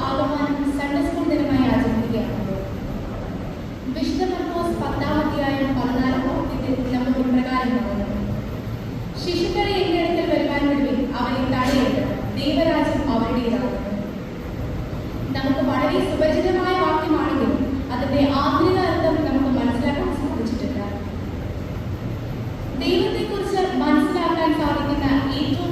ആഹ്വാനം Sunday school ദിനമായി ആചരിക്കുകയാണല്ലോ വിശുദ്ധ മർക്കോസ് പത്താം അധ്യായം പതിനാലാം വാക്യത്തിൽ ശിശുക്കളെ എന്റെ അടുക്കൽ വരുവാൻ വേണ്ടി അവരെ തടയരുത് ദൈവരാജ്യം നമുക്ക് വളരെ സുപരിചിതമായ വാക്യമാണെങ്കിലും അതിന്റെ ആധുനിക അർത്ഥം നമുക്ക് മനസ്സിലാക്കാൻ സാധിച്ചിട്ടില്ല ദൈവത്തെക്കുറിച്ച് മനസ്സിലാക്കാൻ സാധിക്കുന്ന ഏറ്റവും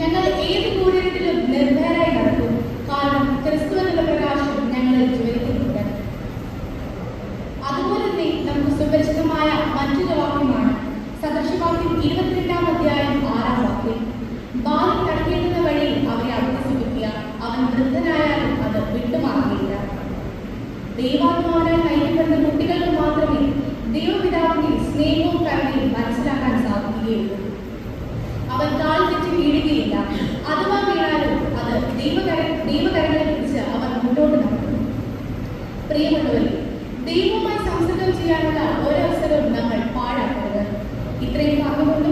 ഞങ്ങൾ ഏത് കൂടിയത്തിലും നിർഭയരായി നടക്കും. കാരണം ക്രിസ്തു എന്നുള്ള പ്രകാശം ഞങ്ങളിൽ ജ്വലിക്കുന്നുണ്ട്. അതുപോലെ തന്നെ നമുക്ക് സുപരിചിതമായ മറ്റൊരു വാക്യമാണ് സദൃശവാക്യം ഇരുപത്തിരണ്ടാം അധ്യായം ആറാം വാക്യം. ബാലൻ കടക്കേണ്ടുന്ന വഴി അവരെ അഭ്യസിപ്പിക്കുക. അവൻ വൃദ്ധനായാലും അത് വിട്ടുമാറുകയില്ല. ദൈവാത്മാവിനാൽ നയിക്കപ്പെടുന്ന കുട്ടികൾക്ക് മാത്രമേ ദൈവപിതാവിന്റെ സ്നേഹവും കരുണയും മനസ്സിലാക്കാൻ സാധിക്കുകയുള്ളൂ. അവൻ വീഴുകയില്ല അഥവാ വീണാലും അത് മുന്നോട്ട് ചെയ്യാനുള്ള ഒരവസരവും നമ്മൾ പാഴാക്കരുത്. ഇത്രയും പറഞ്ഞുകൊണ്ട്